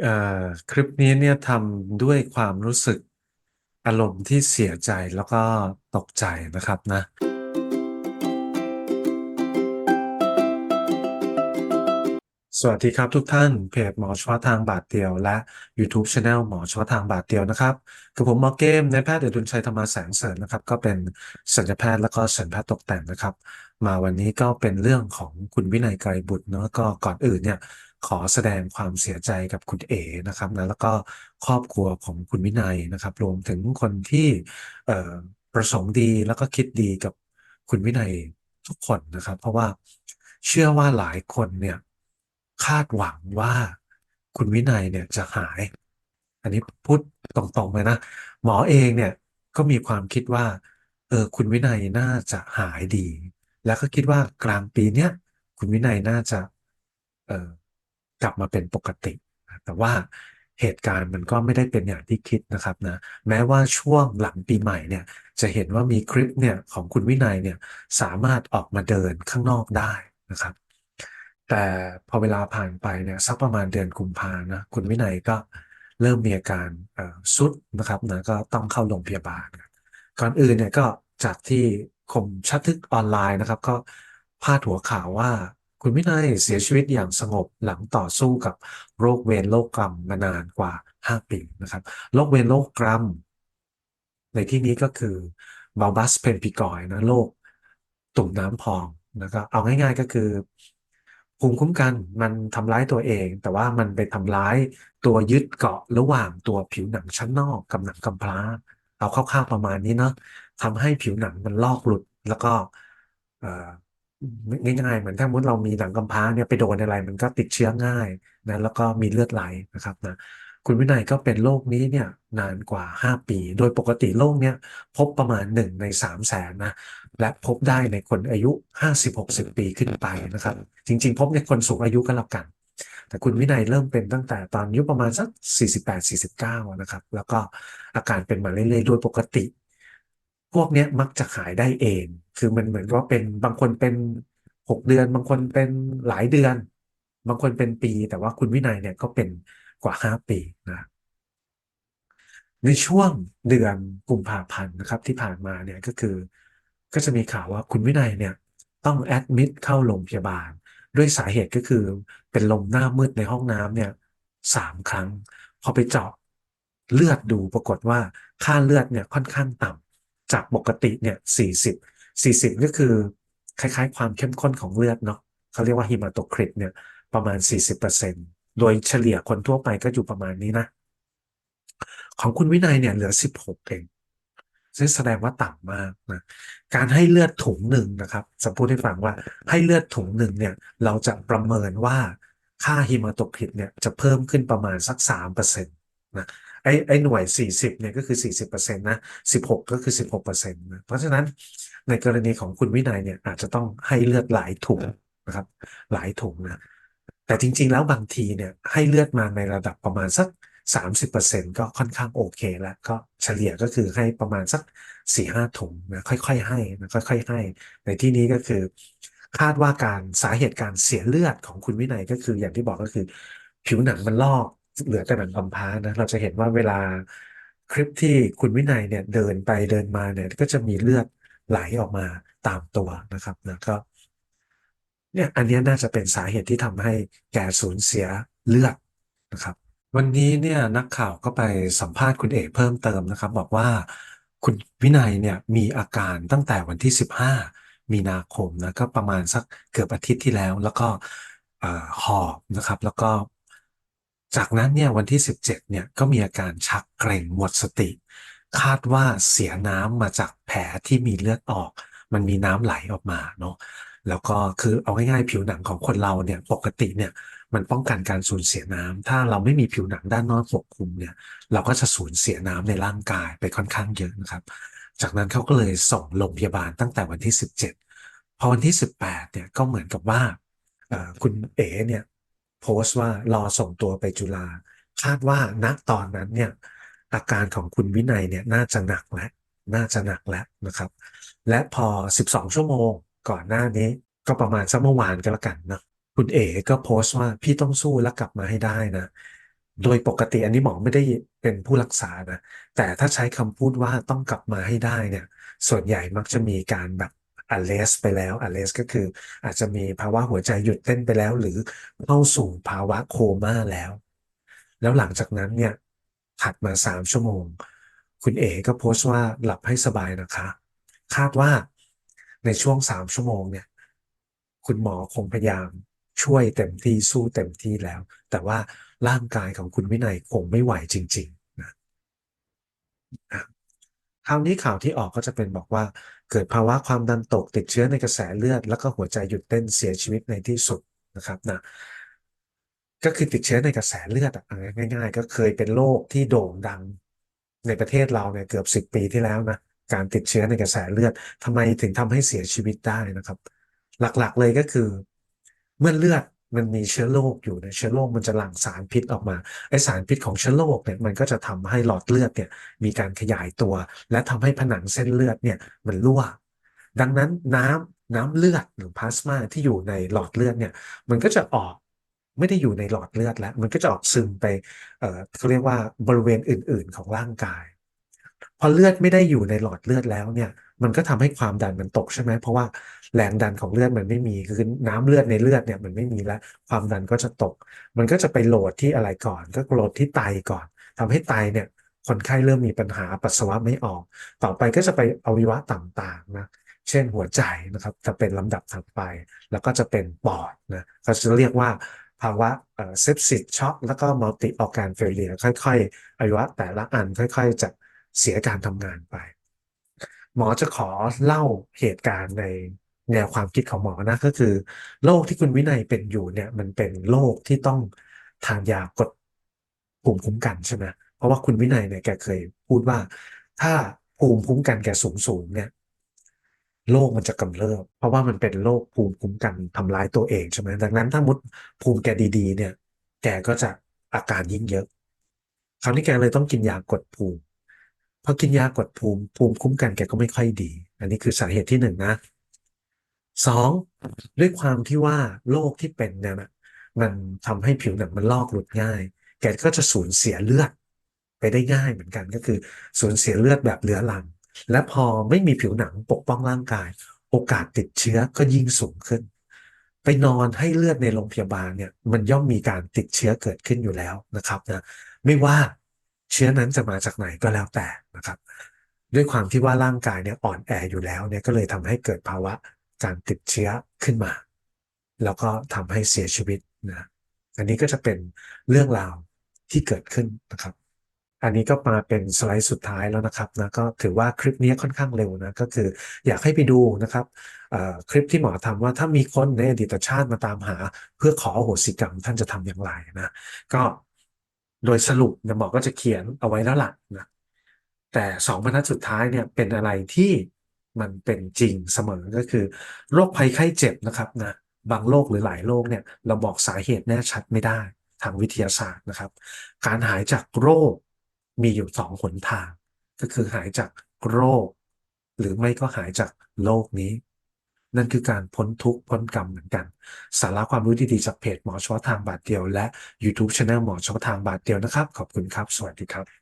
เอ่อ คลิปนี้เนี่ยทำด้วยความรู้สึกอารมณ์ที่เสียใจแล้วก็ตกใจนะครับนะ สวัสดีครับทุกท่าน เพจหมอเฉพาทางบาทเดียวและ YouTube Channel หมอเฉพาทางบาทเดียวนะครับกับผมหมอเกมนายแพทย์เดชดุลชัยธรรมแสงเสริญนะครับ ก็เป็นศัลยแพทย์แล้วก็ศัลยแพทย์ตกแต่งนะครับ มาวันนี้ก็เป็นเรื่องของคุณวินัยไกรบุตรเนาะก็ก่อนอื่นเนี่ย ขอแสดงความเสียใจกับคุณเอ๋นะครับนะแล้วก็ครอบครัวของคุณวินัยนะครับ รวมถึงคนที่ประสงค์ดีแล้วก็คิดดีกับคุณวินัยทุกคนนะครับ เพราะว่าเชื่อว่าหลายคนเนี่ยคาดหวังว่าคุณวินัยเนี่ยจะหาย อันนี้พูดตรงๆเลยนะ หมอเองเนี่ยก็มีความคิดว่าเออคุณวินัยน่าจะหายดี แล้วก็คิดว่ากลางปีเนี้ยคุณวินัยน่าจะเออ กลับมาเป็นปกติ แต่ว่าเหตุการณ์มันก็ไม่ได้เป็นอย่างที่คิดนะครับนะแม้ว่าช่วงหลังปีใหม่เนี่ยจะเห็นว่ามีคลิปเนี่ยของคุณวินัยเนี่ยสามารถออกมาเดินข้างนอกได้นะครับ แต่พอเวลาผ่านไปเนี่ยสักประมาณเดือนกุมภานะคุณวินัยก็เริ่มมีอาการสุดนะครับนะก็ต้องเข้าโรงพยาบาล ก่อนอื่นเนี่ยก็จากที่คมชัดทึกออนไลน์นะครับ ก็พาดหัวข่าวว่า คุณวินัยเสียชีวิตอย่างสงบหลังต่อสู้กับโรคเวรโรคกรรมมานานกว่า 5 ปีนะครับโรคเวรโรคกรรม ในที่นี้ก็คือ bulbous pemphigoid นะโรคตุ่มน้ำพองแล้วก็เอาง่ายๆก็คือภูมิคุ้มกันมันทำร้ายตัวเอง แต่ว่ามันไปทำร้ายตัวยึดเกาะระหว่างตัวผิวหนังชั้นนอกกับหนังกำพร้า เอาคร่าวๆประมาณนี้เนาะทำให้ผิวหนังมันลอกหลุดแล้วก็ ง่ายๆ เหมือนถ้ามุติเรามีหนังกำพร้าเนี่ยไปโดนอะไร มันก็ติดเชื้อง่ายนะแล้วก็มีเลือดไหลนะครับนะคุณวินัยก็เป็นโรคนี้เนี่ยนานกว่า 5 ปี โดยปกติโรคเนี้ยพบประมาณ 1 ใน3แสนนะและพบได้ในคนอายุ 50-60 ปีขึ้นไปนะครับ จริง ๆ พบในคนสูงอายุก็แล้วกัน แต่คุณวินัยเริ่มเป็นตั้งแต่ตอนอายุประมาณสัก 48-49 นะครับ แล้วก็อาการเป็นมาเรื่อยๆ โดยปกติ พวกเนี้ยมักจะหายได้เอง คือมันเหมือนว่าเป็นบางคนเป็น6เดือน บางคนเป็นหลายเดือน บางคนเป็นปี แต่ว่าคุณวินัยเนี่ยก็เป็นกว่า5ปีนะในช่วงเดือนกุมภาพันธ์นะครับที่ผ่านมาเนี่ยก็คือ ก็จะมีข่าวว่าคุณวินัยเนี่ยต้องแอดมิดเข้าโรงพยาบาล ด้วยสาเหตุก็คือเป็นลมหน้ามืดในห้องน้ำเนี่ยสามครั้ง พอไปเจาะเลือดดูปรากฏว่าค่าเลือดเนี่ยค่อนข้างต่ำ จากปกติเนี่ยสี่สิบสี่สิบก็คือ คล้ายๆ ความเข้มข้นของเลือดเนาะเขาเรียกว่าฮิมาโตคริตเนี่ยประมาณ 40%โดยเฉลี่ยคนทั่วไปก็อยู่ประมาณนี้นะ ของคุณวินัยเนี่ยเหลือ 16 เองซึ่งแสดงว่าต่ำมากนะ การให้เลือดถุงหนึ่งนะครับจะพูดให้ฟังว่าให้เลือดถุงหนึ่งเนี่ย เราจะประเมินว่าค่าฮิมาโตคริตเนี่ยจะเพิ่มขึ้นประมาณสัก3%นะ ไอ้ไอ้หน่วย 40เนี่ยก็คือ 40%นะ16 ก็คือ 16%นะเพราะฉะนั้นในกรณีของคุณวินัยเนี่ยอาจจะต้องให้เลือดหลายถุงนะครับ หลายถุงนะแต่จริง ๆ แล้วบางทีเนี่ยให้เลือดมาในระดับประมาณสัก 30%ก็ค่อนข้างโอเคแล้ว ก็เฉลี่ยก็คือให้ประมาณสัก 4-5 ถุงนะค่อยๆ ให้นะค่อยๆ ให้ ในที่นี้ก็คือคาดว่าการสาเหตุการเสียเลือดของคุณวินัยก็คืออย่างที่บอกก็คือ ผิวหนังมันลอก เหลือแต่หนังกำพร้านะเราจะเห็นว่าเวลาคลิปที่คุณวินัยเนี่ยเดินไปเดินมาเนี่ยก็จะมีเลือดไหลออกมาตามตัวนะครับนะก็เนี่ยอันนี้น่าจะเป็นสาเหตุที่ทำให้แกสูญเสียเลือดนะครับ วันนี้เนี่ยนักข่าวก็ไปสัมภาษณ์คุณเอกเพิ่มเติมนะครับ บอกว่าคุณวินัยเนี่ยมีอาการตั้งแต่วันที่ 15 มีนาคมนะก็ประมาณสักเกือบอาทิตย์ที่แล้ว แล้วก็หอบนะครับ แล้วก็ จากนั้นเนี่ยวันที่ 17เนี่ยก็มีอาการชักเกร็งหมดสติ คาดว่าเสียน้ำมาจากแผลที่มีเลือดออก มันมีน้ำไหลออกมาเนาะแล้วก็คือเอาง่ายๆผิวหนังของคนเราเนี่ยปกติเนี่ยมันป้องกันการสูญเสียน้ำถ้าเราไม่มีผิวหนังด้านนอกปกคลุมเนี่ยเราก็จะสูญเสียน้ำในร่างกายไปค่อนข้างเยอะนะครับ จากนั้นเขาก็เลยส่งโรงพยาบาลตั้งแต่วันที่ 17 พอวันที่ 18เนี่ยก็เหมือนกับว่าคุณเอ๋เนี่ย โพสต์ว่ารอส่งตัวไปจุฬาคาดว่าณตอนนั้นเนี่ยอาการของคุณวินัยเนี่ยน่าจะหนักแล้วน่าจะหนักแล้วนะครับ และพอ 12 ชั่วโมงก่อนหน้านี้ก็ประมาณสักเมื่อวานก็แล้วกันนะคุณเอ๋ก็โพสต์ว่าพี่ต้องสู้และกลับมาให้ได้นะ โดยปกติอันนี้หมอไม่ได้เป็นผู้รักษานะ แต่ถ้าใช้คำพูดว่าต้องกลับมาให้ได้เนี่ย ส่วนใหญ่มักจะมีการแบบ a r r e s ไปแล้ว a r r e s ก็คืออาจจะมีภาวะหัวใจหยุดเต้นไปแล้ว หรือเข้าสู่ภาวะโคม่าแล้ว แล้วหลังจากนั้นเนี่ยถัดมาสามชั่วโมง คุณเอ๋ก็โพสต์ว่าหลับให้สบายนะคะ คาดว่าในช่วงสามชั่วโมงเนี่ย คุณหมอคงพยายามช่วยเต็มที่สู้เต็มที่แล้ว แต่ว่าร่างกายของคุณวินัยคงไม่ไหวจริง ๆ นะอะคราวนี้ข่าวที่ออกก็จะเป็นบอกว่า เกิดภาวะความดันตกติดเชื้อในกระแสเลือด แล้วก็หัวใจหยุดเต้นเสียชีวิตในที่สุดนะครับนะก็คือติดเชื้อในกระแสเลือดง่าย ๆ ก็เคยเป็นโรคที่โด่งดังในประเทศเราเนี่ยเกือบสิบปีที่แล้วนะการติดเชื้อในกระแสเลือดทำไมถึงทำให้เสียชีวิตได้นะครับ หลักๆเลยก็คือ เมื่อเลือด มันมีเชื้อโรคอยู่เนี่ยเชื้อโรคมันจะหลั่งสารพิษออกมาไอสารพิษของเชื้อโรคเนี่ยมันก็จะทำให้หลอดเลือดเนี่ยมีการขยายตัว และทำให้ผนังเส้นเลือดเนี่ยมันรั่ว ดังนั้นน้ำน้ำเลือดหรือพลาสมาที่อยู่ในหลอดเลือดเนี่ยมันก็จะออกไม่ได้อยู่ในหลอดเลือดแล้ว มันก็จะออกซึมไปเอ่อเขาเรียกว่าบริเวณอื่น ๆ ของร่างกาย พอเลือดไม่ได้อยู่ในหลอดเลือดแล้วเนี่ย มันก็ทำให้ความดันมันตกใช่ไหมเพราะว่าแรงดันของเลือดมันไม่มีคือน้ำเลือดในเลือดเนี่ยมันไม่มีแล้วความดันก็จะตก มันก็จะไปโหลดที่อะไรก่อน ก็โหลดที่ไตก่อนทำให้ไตเนี่ยคนไข้เริ่มมีปัญหาปัสสาวะไม่ออก ต่อไปก็จะไปอวัยวะต่างๆนะเช่นหัวใจนะครับจะเป็นลำดับถัดไป แล้วก็จะเป็นปอดนะเขาจะเรียกว่าภาวะเซปซิสช็อกแล้วก็มัลติออร์แกนเฟลเลียค่อยๆอวัยวะแต่ละอันค่อย ๆจะ เสียการทำงานไป หมอจะขอเล่าเหตุการณ์ในแนวความคิดของหมอนะก็คือโรคที่คุณวินัยเป็นอยู่เนี่ยมันเป็นโรคที่ต้องทานยากดภูมิคุ้มกันใช่ไหมเพราะว่าคุณวินัยเนี่ยแกเคยพูดว่า ถ้าภูมิคุ้มกันแกสูงสูงเนี่ยโรคมันจะกำเริบเพราะว่ามันเป็นโรคภูมิคุ้มกันทำร้ายตัวเองใช่ไหมดังนั้นถ้ามุดภูมิแกดีๆ เนี่ย แกก็จะอาการยิ่งเยอะ คราวนี้แกเลยต้องกินยากดภูมิ พอกินยากดภูมิภูมิคุ้มกันแกก็ไม่ค่อยดี อันนี้คือสาเหตุที่หนึ่งนะสองด้วยความที่ว่าโรคที่เป็นเนี่ยนะมันทำให้ผิวหนังมันลอกหลุดง่าย แกก็จะสูญเสียเลือด ไปได้ง่ายเหมือนกันก็คือสูญเสียเลือดแบบเหลือหลัง และพอไม่มีผิวหนังปกป้องร่างกาย โอกาสติดเชื้อก็ยิ่งสูงขึ้น ไปนอนให้เลือดในโรงพยาบาลเนี่ยมันย่อมมีการติดเชื้อเกิดขึ้นอยู่แล้วนะครับนะไม่ว่า เชื้อนั้นจะมาจากไหนก็แล้วแต่นะครับ ด้วยความที่ว่าร่างกายเนี่ยอ่อนแออยู่แล้วเนี่ยก็เลยทำให้เกิดภาวะการติดเชื้อขึ้นมา แล้วก็ทำให้เสียชีวิตนะอันนี้ก็จะเป็นเรื่องราวที่เกิดขึ้นนะครับ อันนี้ก็มาเป็นสไลด์สุดท้ายแล้วนะครับนะก็ถือว่าคลิปนี้ค่อนข้างเร็วนะก็คืออยากให้ไปดูนะครับคลิปที่หมอทำว่าถ้ามีคนในอดีตชาติมาตามหา เพื่อขอโหสิกรรมท่านจะทำอย่างไรนะ ก็ โดยสรุปเนี่ยหมอก็จะเขียนเอาไว้แล้วล่ะนะแต่สองบรรทัดสุดท้ายเนี่ยเป็นอะไรที่มันเป็นจริงเสมอก็คือ โรคภัยไข้เจ็บนะครับนะบางโรคหรือหลายโรคเนี่ยเราบอกสาเหตุแน่ชัดไม่ได้ทางวิทยาศาสตร์นะครับ การหายจากโรคมีอยู่สองหนทาง ก็คือหายจากโรค หรือไม่ก็หายจากโลกนี้ นั่นคือการพ้นทุกข์พ้นกรรมเหมือนกัน สาระความรู้ดีๆจากเพจหมอเฉพาะทางบาทเดียว และ YouTube Channel หมอเฉพาะทางบาทเดียวนะครับ ขอบคุณครับ สวัสดีครับ